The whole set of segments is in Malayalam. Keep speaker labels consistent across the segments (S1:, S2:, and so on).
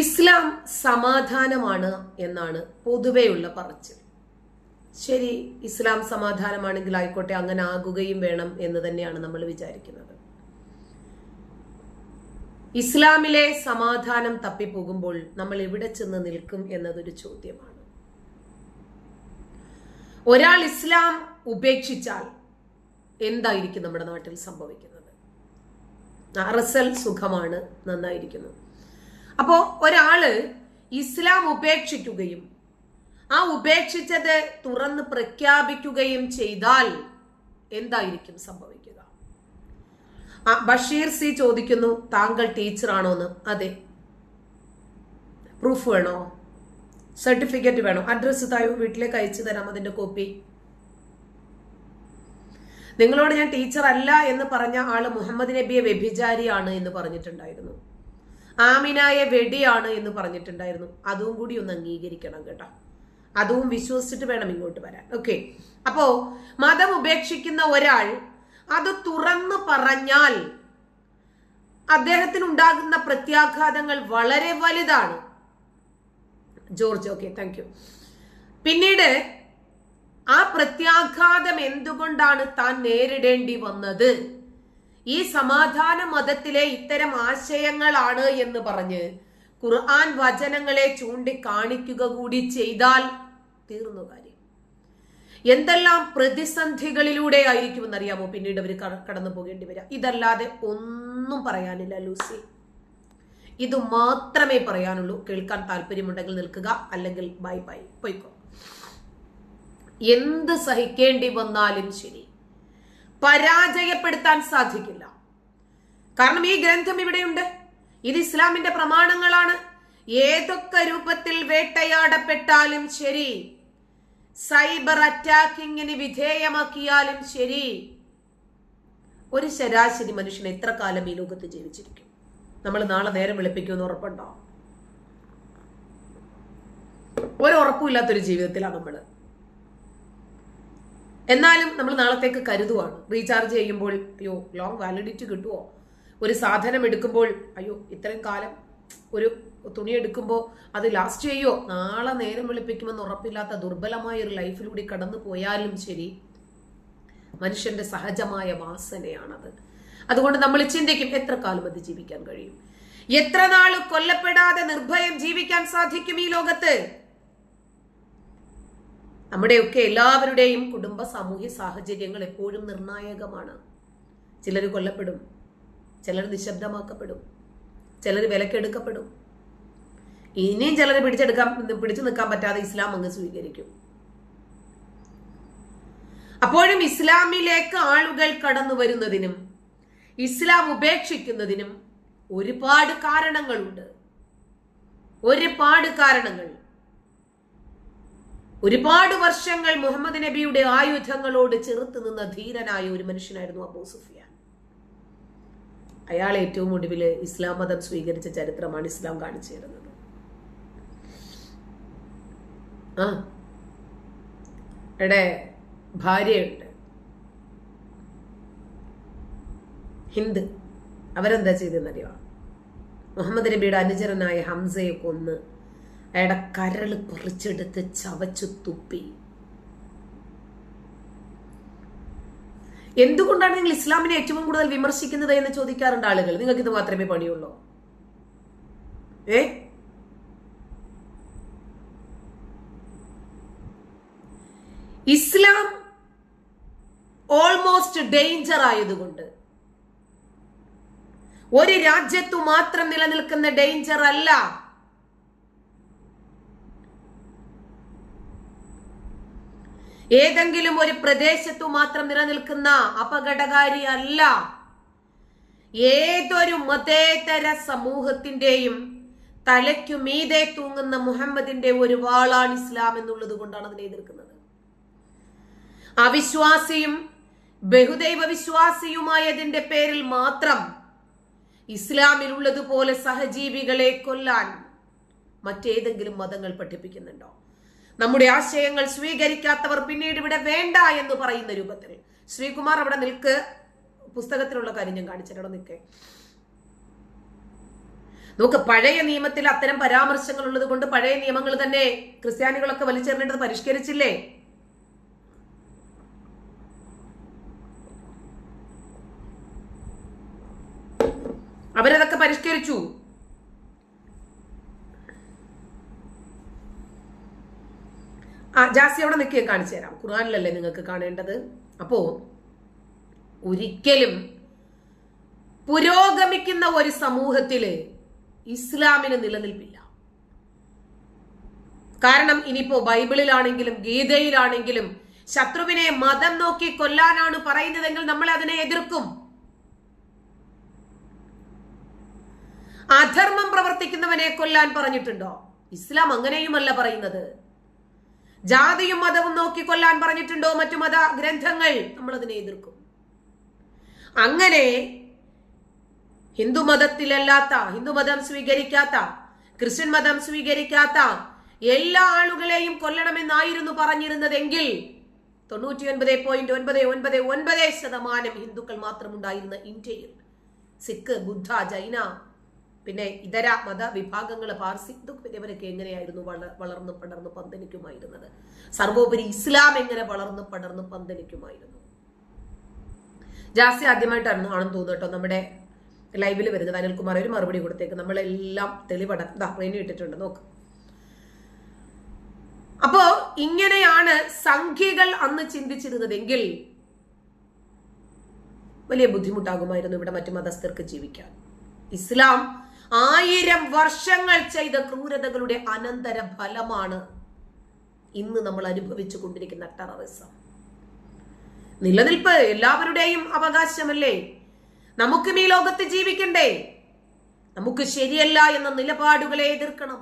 S1: ഇസ്ലാം സമാധാനമാണ് എന്നാണ് പൊതുവെയുള്ള പറച്ചിൽ. ശരി ഇസ്ലാം സമാധാനമാണെങ്കിൽ ആയിക്കോട്ടെ അങ്ങനെ ആകുകയും വേണം എന്ന് തന്നെയാണ് നമ്മൾ വിചാരിക്കുന്നത്. ഇസ്ലാമിലെ സമാധാനം തപ്പിപ്പോകുമ്പോൾ നമ്മൾ എവിടെ ചെന്ന് നിൽക്കും എന്നതൊരു ചോദ്യമാണ്. ഒരാൾ ഇസ്ലാം ഉപേക്ഷിച്ചാൽ എന്തായിരിക്കും നമ്മുടെ നാട്ടിൽ സംഭവിക്കുന്നത്? അറസൽ സുഖമാണ് നന്നായിരിക്കുന്നു. അപ്പോ ഒരാൾ ഇസ്ലാം ഉപേക്ഷിക്കുകയും ആ ഉപേക്ഷിച്ചത് തുറന്ന് പ്രഖ്യാപിക്കുകയും ചെയ്താൽ എന്തായിരിക്കും സംഭവിക്കുക? ആ ബഷീർ സി ചോദിക്കുന്നു താങ്കൾ ടീച്ചറാണോ എന്ന്? അതെ. പ്രൂഫ് വേണോ? സർട്ടിഫിക്കറ്റ് വേണോ? അഡ്രസ്സ് തായോ വീട്ടിലേക്ക് അയച്ചു തരാം അതിന്റെ കോപ്പി. നിങ്ങളോട് ഞാൻ ടീച്ചർ അല്ല എന്ന് പറഞ്ഞ ആൾ മുഹമ്മദ് നബിയെ വ്യഭിചാരിയാണ് എന്ന് പറഞ്ഞിട്ടുണ്ടായിരുന്നു. ആമിനായെ വെടിയാണ് എന്ന് പറഞ്ഞിട്ടുണ്ടായിരുന്നു. അതും കൂടി ഒന്ന് അംഗീകരിക്കണം കേട്ടോ. അതും വിശ്വസിച്ചിട്ട് വേണം ഇങ്ങോട്ട് വരാൻ. ഓക്കെ അപ്പോ മതം ഉപേക്ഷിക്കുന്ന ഒരാൾ അത് തുറന്നു പറഞ്ഞാൽ അദ്ദേഹത്തിന് ഉണ്ടാകുന്ന പ്രത്യാഘാതങ്ങൾ വളരെ വലുതാണ്. ജോർജ് ഓക്കെ താങ്ക് യു പിന്നീട് ആ പ്രത്യാഘാതം എന്തുകൊണ്ടാണ് താൻ നേരിടേണ്ടി വന്നത്? ഈ സമാധാന മതത്തിലെ ഇത്തരം ആശയങ്ങളാണ് എന്ന് പറഞ്ഞ് ഖുർആൻ വചനങ്ങളെ ചൂണ്ടിക്കാണിക്കുക കൂടി ചെയ്താൽ തീർന്നു കാര്യം. എന്തെല്ലാം പ്രതിസന്ധികളിലൂടെ ആയിരിക്കും അറിയാമോ പിന്നീട് അവർ കടന്നു പോകേണ്ടി വരിക ഇതല്ലാതെ ഒന്നും പറയാനില്ല ലൂസി. ഇത് മാത്രമേ പറയാനുള്ളൂ. കേൾക്കാൻ താല്പര്യമുണ്ടെങ്കിൽ നിൽക്കുക. അല്ലെങ്കിൽ ബൈ ബൈ. പോയിക്കോ. എന്ത് സഹിക്കേണ്ടി വന്നാലും ശരി. പരാജയപ്പെടുത്താൻ സാധിക്കില്ല. കാരണം ഈ ഗ്രന്ഥം ഇവിടെയുണ്ട്. ഇത് ഇസ്ലാമിന്റെ പ്രമാണങ്ങളാണ്. ഏതൊക്കെ രൂപത്തിൽ വേട്ടയാടപ്പെട്ടാലും ശരി സൈബർ അറ്റാക്കിങ്ങിന് വിധേയമാക്കിയാലും ശരി ഒരു ശരാശരി മനുഷ്യൻ എത്ര കാലം ഈ ലോകത്ത് ജീവിച്ചിരിക്കും? നമ്മൾ നാളെ നേരം വിളിപ്പിക്കുമെന്ന് ഉറപ്പുണ്ടോ? ഒരു ഉറപ്പുമില്ലാത്തൊരു ജീവിതത്തിലാണ് നമ്മൾ എന്നാലും നമ്മൾ നാളത്തേക്ക് കരുതുവാണ്. റീചാർജ് ചെയ്യുമ്പോൾ അയ്യോ ലോങ് വാലിഡിറ്റി കിട്ടുമോ ഒരു സാധനം എടുക്കുമ്പോൾ അയ്യോ ഇത്രയും കാലം ഒരു തുണി എടുക്കുമ്പോൾ അത് ലാസ്റ്റ് ചെയ്യോ നാളെ നേരം വെളുപ്പിക്കുമെന്ന് ഉറപ്പില്ലാത്ത ദുർബലമായ ഒരു ലൈഫിലൂടെ കടന്നു പോയാലും ശരി മനുഷ്യന്റെ സഹജമായ വാസനയാണത്. അതുകൊണ്ട് നമ്മൾ ചിന്തിക്കും എത്ര കാലം അത് ജീവിക്കാൻ കഴിയും? എത്ര നാൾ കൊല്ലപ്പെടാതെ നിർഭയം ജീവിക്കാൻ സാധിക്കും ഈ ലോകത്ത്? നമ്മുടെയൊക്കെ എല്ലാവരുടെയും കുടുംബ സാമൂഹ്യ സാഹചര്യങ്ങൾ എപ്പോഴും നിർണായകമാണ്. ചിലർ കൊല്ലപ്പെടും ചിലർ നിശബ്ദമാക്കപ്പെടും ചിലർ വിലക്കെടുക്കപ്പെടും. ഇനിയും ചിലർ പിടിച്ചെടുക്കാൻ പിടിച്ചു നിൽക്കാൻ പറ്റാതെ ഇസ്ലാം അങ്ങ് സ്വീകരിക്കും. അപ്പോഴും ഇസ്ലാമിലേക്ക് ആളുകൾ കടന്നു വരുന്നതിനും ഇസ്ലാം ഉപേക്ഷിക്കുന്നതിനും ഒരുപാട് കാരണങ്ങളുണ്ട്. ഒരുപാട് കാരണങ്ങൾ. ഒരുപാട് വർഷങ്ങൾ മുഹമ്മദ് നബിയുടെ ആയുധങ്ങളോട് ചെറുത്ത് നിന്ന ധീരനായ ഒരു മനുഷ്യനായിരുന്നു അബൂ സുഫിയാൻ. അയാൾ ഏറ്റവും ഒടുവിൽ ഇസ്ലാം മതം സ്വീകരിച്ച ചരിത്രമാണ് ഇസ്ലാം കാണിച്ചു തരുന്നത്. ആ എടെ ഭാര്യയുണ്ട്. ഹിന്ദ്. അവരെന്താ ചെയ്തെന്നറിയോ മുഹമ്മദ് നബിയുടെ അനുചരനായ ഹംസയെ കൊന്ന് അയാളുടെ കരൾ പറിച്ചെടുത്ത് ചവച്ചു തുപ്പി. എന്തുകൊണ്ടാണ് നിങ്ങൾ ഇസ്ലാമിനെ ഏറ്റവും കൂടുതൽ വിമർശിക്കുന്നത് എന്ന് ചോദിക്കാറുണ്ട് ആളുകൾ? നിങ്ങൾക്ക് ഇത് മാത്രമേ പണിയുള്ളൂ. ഏ? ഇസ്ലാം ഓൾമോസ്റ്റ് ഡേഞ്ചർ ആയതുകൊണ്ട് ഒരു രാജ്യത്തു മാത്രം നിലനിൽക്കുന്ന ഡേഞ്ചർ അല്ല ഏതെങ്കിലും ഒരു പ്രദേശത്തു മാത്രം നിലനിൽക്കുന്ന അപകടകാരി അല്ല ഏതൊരു മതേതര സമൂഹത്തിന്റെയും തലയ്ക്കു മീതെ തൂങ്ങുന്ന മുഹമ്മദിന്റെ ഒരു വാളാണ് ഇസ്ലാം എന്നുള്ളത് കൊണ്ടാണ് അതിനെ എതിർക്കുന്നത്. അവിശ്വാസിയും ബഹുദൈവ വിശ്വാസിയുമായതിന്റെ പേരിൽ മാത്രം ഇസ്ലാമിലുള്ളതുപോലെ സഹജീവികളെ കൊല്ലാൻ മറ്റേതെങ്കിലും മതങ്ങൾ പഠിപ്പിക്കുന്നുണ്ടോ? നമ്മുടെ ആശയങ്ങൾ സ്വീകരിക്കാത്തവർ പിന്നീട് ഇവിടെ വേണ്ട എന്ന് പറയുന്ന രൂപത്തിൽ. ശ്രീകുമാർ അവിടെ നിൽക്ക്. പുസ്തകത്തിലുള്ള കാര്യം ഞാൻ കാണിച്ചിട്ടോ നിൽക്കേ. നമുക്ക് പഴയ നിയമത്തിൽ അത്തരം പരാമർശങ്ങൾ ഉള്ളത് കൊണ്ട് പഴയ നിയമങ്ങൾ തന്നെ ക്രിസ്ത്യാനികളൊക്കെ വലിച്ചെറിഞ്ഞത് പരിഷ്കരിച്ചില്ലേ? അവരതൊക്കെ പരിഷ്കരിച്ചു. ആ ജാസി അവിടെ നിൽക്കുക കാണിച്ചു തരാം. ഖുർആാനിലല്ലേ നിങ്ങൾക്ക് കാണേണ്ടത്? അപ്പോ ഒരിക്കലും പുരോഗമിക്കുന്ന ഒരു സമൂഹത്തിൽ ഇസ്ലാമിന് നിലനിൽപ്പില്ല. കാരണം ഇനിയിപ്പോ ബൈബിളിലാണെങ്കിലും ഗീതയിലാണെങ്കിലും ശത്രുവിനെ മതം നോക്കി കൊല്ലാനാണ് പറയുന്നതെങ്കിൽ നമ്മൾ അതിനെ എതിർക്കും. അധർമ്മം പ്രവർത്തിക്കുന്നവനെ കൊല്ലാൻ പറഞ്ഞിട്ടുണ്ടോ? ഇസ്ലാം അങ്ങനെയുമല്ല പറയുന്നത്. ജാതിയും മതവും നോക്കി കൊല്ലാൻ പറഞ്ഞിട്ടുണ്ടോ മറ്റു മത ഗ്രന്ഥങ്ങൾ? നമ്മൾ അതിനെ എതിർക്കും. അങ്ങനെ ഹിന്ദുമതത്തിലല്ലാത്ത ഹിന്ദുമതം സ്വീകരിക്കാത്ത ക്രിസ്ത്യൻ മതം സ്വീകരിക്കാത്ത എല്ലാ ആളുകളെയും കൊല്ലണമെന്നായിരുന്നു പറഞ്ഞിരുന്നതെങ്കിൽ തൊണ്ണൂറ്റി ഒൻപത് പോയിന്റ് ഒൻപത് ഒൻപത് ഒൻപത് ശതമാനം ഹിന്ദുക്കൾ മാത്രമുണ്ടായിരുന്ന ഇന്ത്യയിൽ. സിഖ് ബുദ്ധ ജൈന പിന്നെ ഇതര മത പാർസി ഇതൊക്കെ ഇവരൊക്കെ എങ്ങനെയായിരുന്നു വള വളർന്നു പടർന്നു പന്തലിക്കുമായിരുന്നത്? സർവോപരി ഇസ്ലാം എങ്ങനെ വളർന്നു പടർന്നു പന്തലിക്കുമായിരുന്നു? ജാസ്തി ആദ്യമായിട്ടാണ് ആണെന്ന് തോന്നുന്നു കേട്ടോ നമ്മുടെ ലൈവിൽ വരുന്നത്. അനിൽകുമാർ ഒരു മറുപടി കൊടുത്തേക്ക്. നമ്മളെല്ലാം തെളിവട ഇതാ ഇട്ടിട്ടുണ്ട്. നോക്ക്. അപ്പോ ഇങ്ങനെയാണ് സംഖ്യകൾ അന്ന് ചിന്തിച്ചിരുന്നതെങ്കിൽ വലിയ ബുദ്ധിമുട്ടാകുമായിരുന്നു ഇവിടെ മറ്റു മതസ്ഥർക്ക് ജീവിക്കാൻ. ഇസ്ലാം ആയിരം വർഷങ്ങൾ ചെയ്ത ക്രൂരതകളുടെ അനന്തര ഫലമാണ് ഇന്ന് നമ്മൾ അനുഭവിച്ചു കൊണ്ടിരിക്കുന്ന ടെററിസം നിലനിൽപ്പ് എല്ലാവരുടെയും അവകാശമല്ലേ? നമുക്കും ഈ ലോകത്ത് ജീവിക്കണ്ടേ? നമുക്ക് ശരിയല്ല എന്ന നിലപാടുകളെ എതിർക്കണം.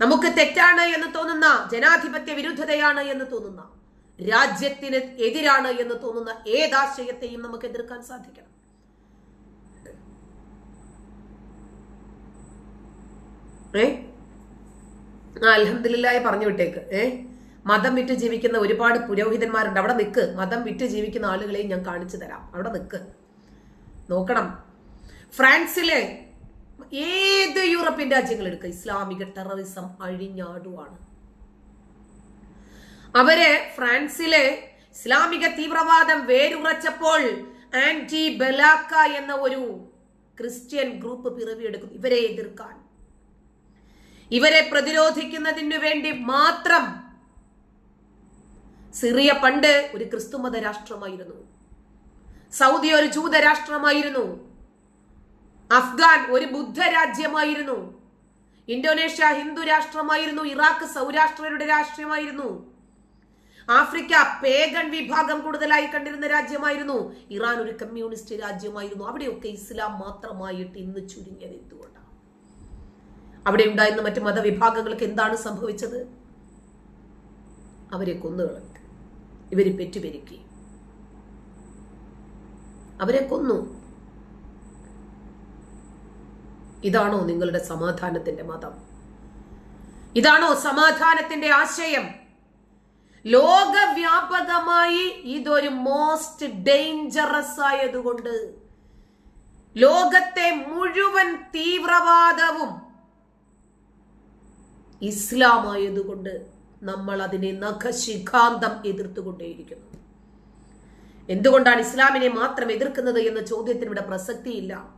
S1: നമുക്ക് തെറ്റാണ് എന്ന് തോന്നുന്ന ജനാധിപത്യ വിരുദ്ധതയാണ് എന്ന് തോന്നുന്ന രാജ്യത്തിന് എതിരാണ് എന്ന് തോന്നുന്ന ഏതാശയത്തെയും നമുക്ക് എതിർക്കാൻ സാധിക്കണം. ഏ? ആ പറഞ്ഞു വിട്ടേക്ക്. ഏ? മതം വിറ്റ് ജീവിക്കുന്ന ഒരുപാട് പുരോഹിതന്മാരുണ്ട്. അവിടെ നിൽക്ക് മതം വിറ്റ് ജീവിക്കുന്ന ആളുകളെയും ഞാൻ കാണിച്ചു തരാം. അവിടെ നിൽക്ക് നോക്കണം. ഫ്രാൻസിലെ ഏത് യൂറോപ്യൻ രാജ്യങ്ങൾ എടുക്കുക? ഇസ്ലാമിക ടെററിസം അഴിഞ്ഞാടുവാണ്. അവർ ഫ്രാൻസിലെ ഇസ്ലാമിക തീവ്രവാദം വേരുറച്ചപ്പോൾ ആന്റി ബലാക്ക എന്ന ഒരു ക്രിസ്ത്യൻ ഗ്രൂപ്പ് പിറവിയെടുക്കും. ഇവരെ എതിർക്കാൻ. ഇവരെ പ്രതിരോധിക്കുന്നതിനു വേണ്ടി മാത്രം സിറിയ പണ്ട് ഒരു ക്രിസ്തുമത രാഷ്ട്രമായിരുന്നു. സൗദി ഒരു ജൂത രാഷ്ട്രമായിരുന്നു. അഫ്ഗാൻ ഒരു ബുദ്ധ രാജ്യമായിരുന്നു. ഇന്തോനേഷ്യ ഹിന്ദു രാഷ്ട്രമായിരുന്നു. ഇറാഖ് സൗരാഷ്ട്രരുടെ രാഷ്ട്രമായിരുന്നു ആഫ്രിക്ക പേഗൺ വിഭാഗം കൂടുതലായി കണ്ടിരുന്ന രാജ്യമായിരുന്നു. ഇറാൻ ഒരു കമ്മ്യൂണിസ്റ്റ് രാജ്യമായിരുന്നു. അവിടെയൊക്കെ ഇസ്ലാം മാത്രമായിട്ട് ഇന്ന് ചുരുങ്ങിയത് എന്തുകൊണ്ടാണ് അവിടെ ഉണ്ടായിരുന്ന മറ്റ് മതവിഭാഗങ്ങൾക്ക് എന്താണ് സംഭവിച്ചത്? അവരെ കൊന്നുകളഞ്ഞു. ഇവരെ പെറ്റുപെരുക്കി. അവരെ കൊന്നു. ഇതാണോ നിങ്ങളുടെ സമാധാനത്തിന്റെ മതം? ഇതാണോ സമാധാനത്തിന്റെ ആശയം? ലോകവ്യാപകമായി ഇതൊരു മോസ്റ്റ് ഡേഞ്ചറസ് ആയതുകൊണ്ട് ലോകത്തെ മുഴുവൻ തീവ്രവാദവും ഇസ്ലാമായതുകൊണ്ട് നമ്മൾ അതിനെ നഖശിഖാന്തം എതിർത്തുകൊണ്ടേയിരിക്കുന്നു. എന്തുകൊണ്ടാണ് ഇസ്ലാമിനെ മാത്രം എതിർക്കുന്നത് എന്ന ചോദ്യത്തിന് ഇവിടെ പ്രസക്തിയില്ല.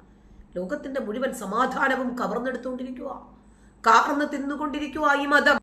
S1: ലോകത്തിന്റെ മുഴുവൻ സമാധാനവും കവർന്നെടുത്തുകൊണ്ടിരിക്കുക. കാർന്ന് തിന്നുകൊണ്ടിരിക്കുക ഈ മതം.